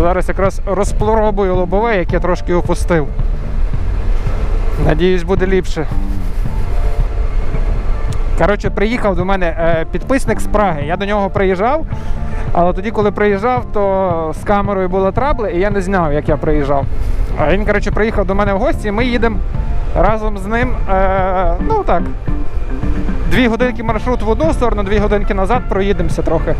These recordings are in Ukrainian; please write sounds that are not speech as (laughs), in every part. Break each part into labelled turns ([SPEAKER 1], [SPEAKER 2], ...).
[SPEAKER 1] Зараз якраз розпробую лобове, яке трошки опустив. Надіюсь, буде ліпше. Коротше, приїхав до мене е, підписник з Праги. Я до нього приїжджав, але тоді, коли приїжджав, то з камерою були трабли, і я не знав, як я приїжджав. А він, коротше, приїхав до мене в гості, і ми їдемо разом з ним. Е, ну так. Дві годинки маршрут в одну сторону, дві годинки назад проїдемося трохи.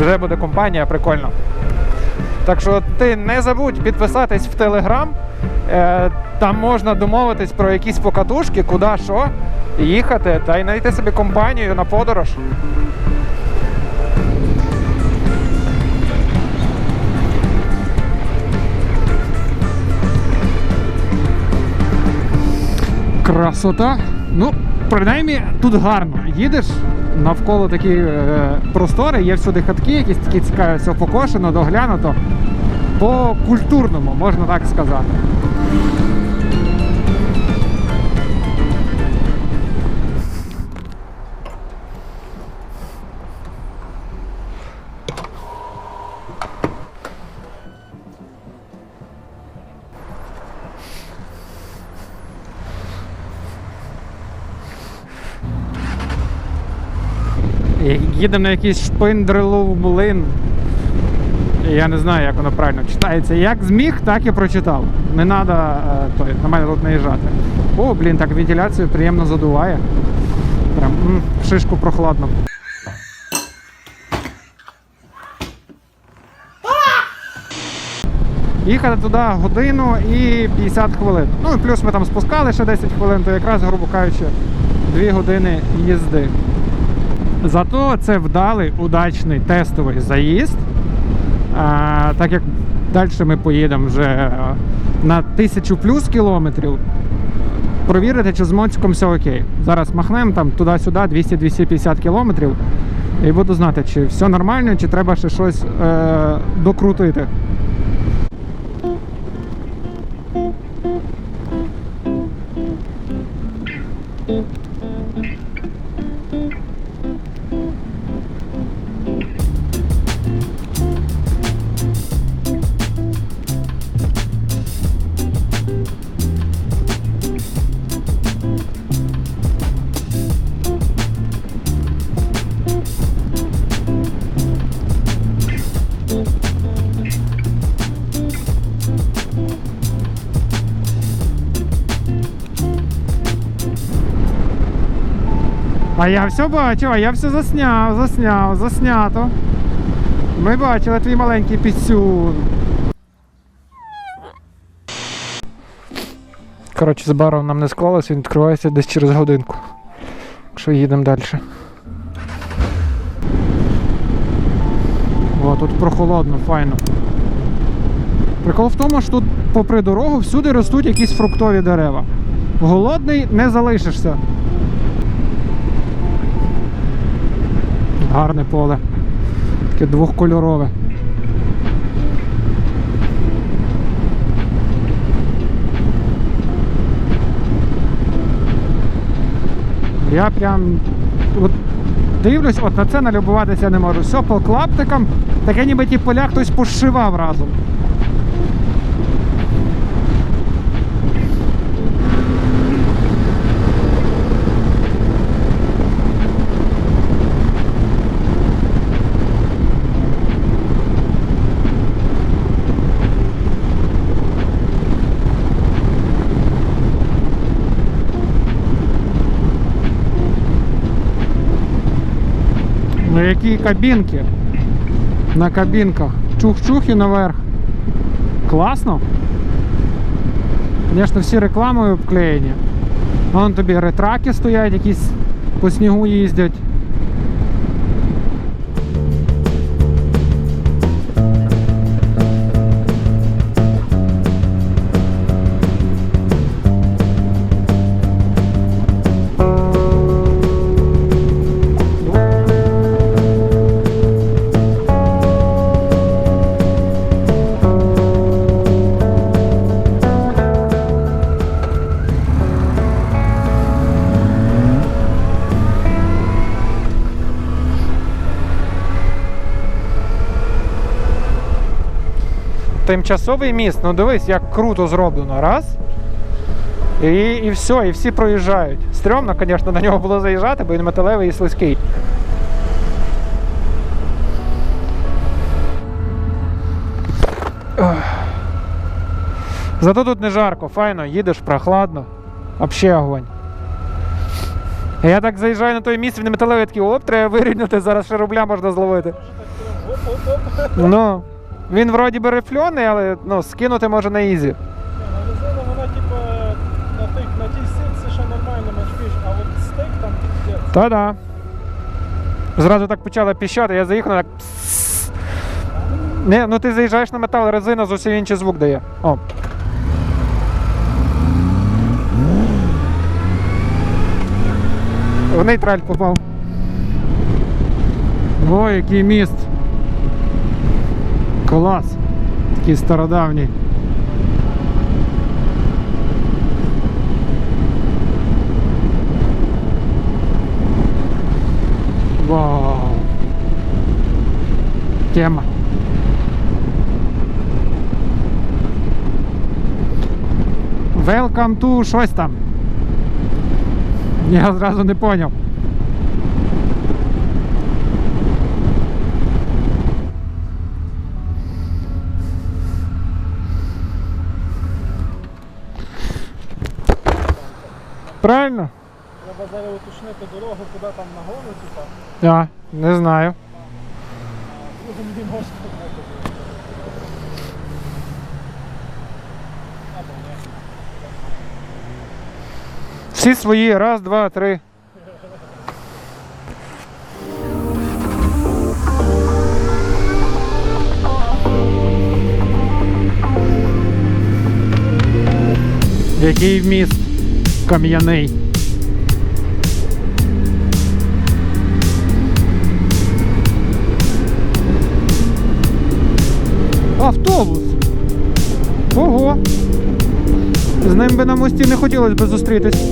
[SPEAKER 1] Вже буде компанія, прикольно. Так що ти не забудь підписатись в Телеграм. Там можна домовитись про якісь покатушки, куди що їхати, та й знайти собі компанію на подорож. Красота. Ну, принаймні, тут гарно. Їдеш навколо такі е, простори, є всюди хатки, якісь такі цікаві, все покошено, доглянуто. По культурному, можна так сказати. Їдемо на якийсь шпиндрелов млин. Я не знаю, як воно правильно читається. Як зміг, так і прочитав. Не треба той, на мене тут наїжджати. О, блін, так вентиляцію приємно задуває. Прям м, в шишку прохладно. Їхати туди годину і 50 хвилин. Ну і плюс ми там спускали ще 10 хвилин, то якраз, грубо кажучи, 2 години їзди. Зато це вдалий удачний тестовий заїзд. А, так як далі ми поїдемо вже е, на тисячу плюс кілометрів. Провірити, чи з моциком все окей. Зараз махнемо там туди-сюди 200-250 кілометрів. І буду знати, чи все нормально, чи треба ще щось е- докрутити. А я все бачив, а я все засняв, засняв, заснято. Ми бачили твій маленький пісюн. Коротше, з баром нам не склалося, він відкривається десь через годинку. Якщо їдемо далі. О, тут прохолодно, файно. Прикол в тому, що тут попри дорогу всюди ростуть якісь фруктові дерева. Голодний не залишишся. Гарне поле. Таке двохкольорове. Я прям от дивлюсь, от на це налюбуватися не можу. Все по клаптикам, таке ніби ті поля хтось пошивав разом. Ну кабинки. На кабінках. Чух-чух і наверх. Класно. Звісно, всі рекламою обклеєні. Вон тобі ретраки стоять, якісь по снігу їздять. Тимчасовий міст. Ну дивись, як круто зроблено. Раз. І, і все, і всі проїжджають. Стрьомно, звісно, на нього було заїжджати, бо він металевий і слизький. Зато тут не жарко, файно, їдеш прохладно. Вообще огонь. Я так заїжджаю на той місце, він металевий такий, оп, треба вирівняти, зараз ще рубля можна зловити. Ну, він вроді би рифльоний, але ну, скинути може на ізі.
[SPEAKER 2] Резина, вона типа на, тих, на тій ситці ще нормально мачкиш, а от стейк там піздець.
[SPEAKER 1] Та-да. Зразу так почала піщати, я заїхав, так. псс. Не, ну ти заїжджаєш на метал, резина зовсім інший звук дає. О. В нейтраль попав. Ой, який міст. Клас. Такий стародавній. Вау. Тема. Welcome to щось там. Я зразу не поняв. Правильно?
[SPEAKER 2] Треба зараз уточнити дорогу, куди там нагону, типа,
[SPEAKER 1] А, не знаю.
[SPEAKER 2] а другим не можна.
[SPEAKER 1] Всі свої. Раз, два, три. Який вміст кам'яний. Автобус. Ого. З ним би на мості не хотілося б зустрітись.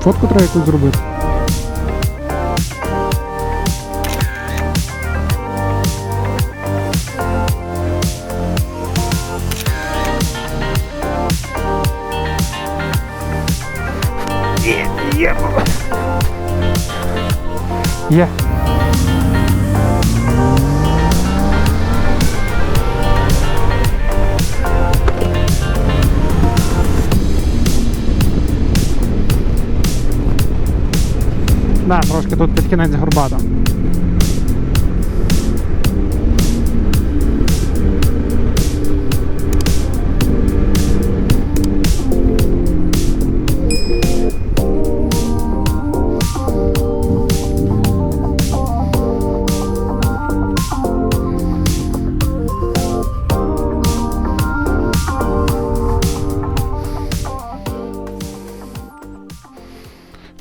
[SPEAKER 1] Фотку треба якусь зробити. Є. тут під кінець горбата.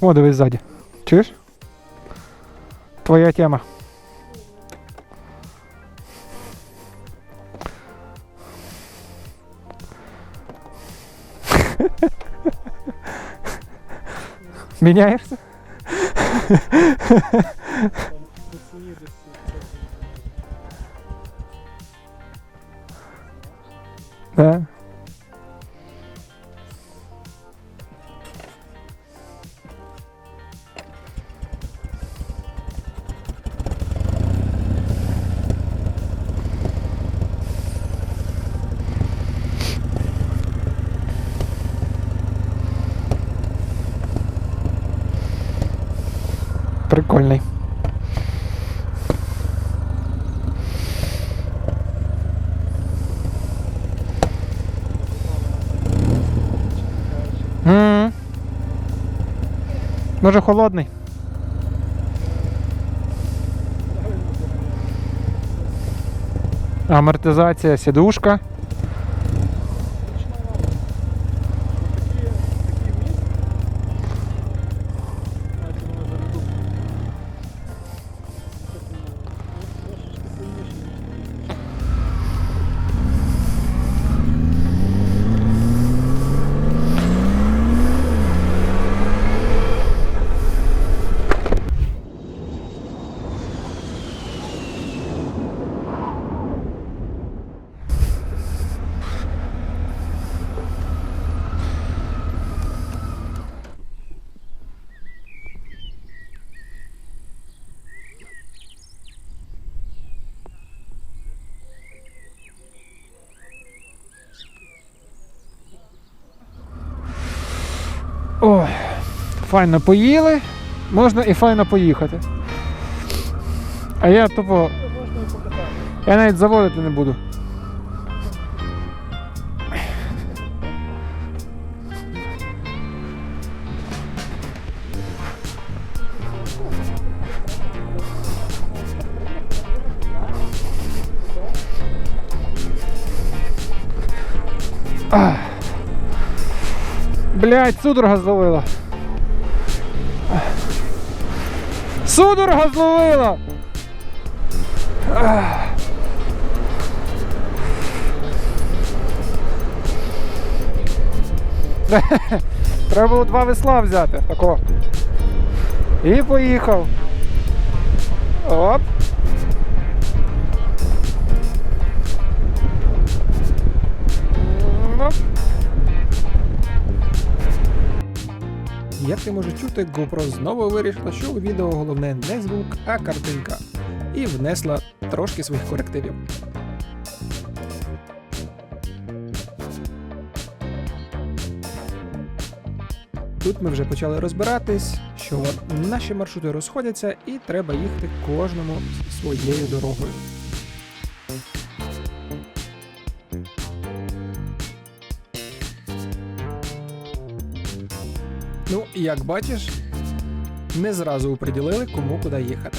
[SPEAKER 1] О, дивись ззаді. Чуєш? Твоя тема. (laughs) Міняєшся? Прикольний. М. Може холодний. Амортизація, сідушка. Ой, файно поїли, можна і файно поїхати. А я тупо. Я навіть заводити не буду. Ах. Блядь, судорога зловила. Судорога зловила! (laughs) Треба було два весла взяти. Тако. І поїхав. Оп. Ну.
[SPEAKER 3] Як ти можеш чути, GoPro знову вирішила, що у відео головне не звук, а картинка, і внесла трошки своїх корективів. Тут ми вже почали розбиратись, що наші маршрути розходяться і треба їхати кожному своєю дорогою. Ну, як бачиш, не зразу оприділили, кому куди їхати.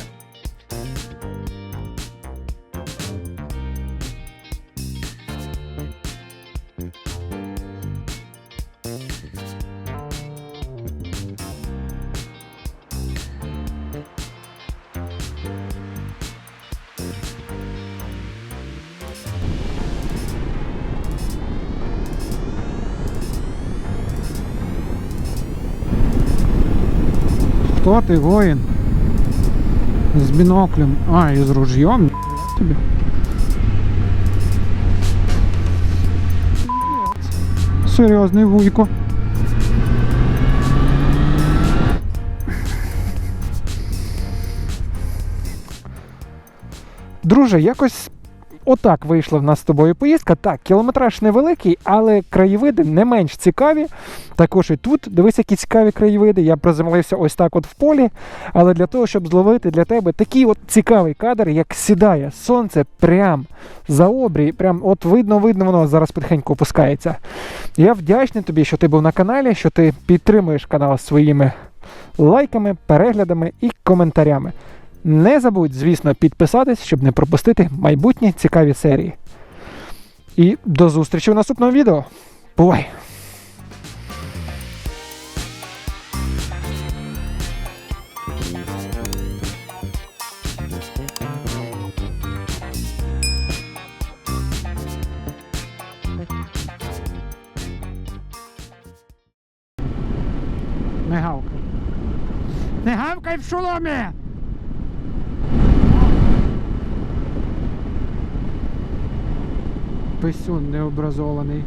[SPEAKER 1] Хто ти воїн? З біноклем. А, і з ружьом. Тобі. Серйозний вуйко. Друже, якось отак вийшла в нас з тобою поїздка. Так, кілометраж невеликий, але краєвиди не менш цікаві. Також і тут дивись, які цікаві краєвиди. Я приземлився ось так от в полі. Але для того, щоб зловити для тебе такий от цікавий кадр, як сідає сонце прям за обрій, прям от видно, видно, воно зараз потихеньку опускається. Я вдячний тобі, що ти був на каналі, що ти підтримуєш канал своїми лайками, переглядами і коментарями. Не забудь, звісно, підписатись, щоб не пропустити майбутні цікаві серії. І до зустрічі в наступному відео. Бувай! Не гавкай. Не гавкай в шоломі! Писюн необразований.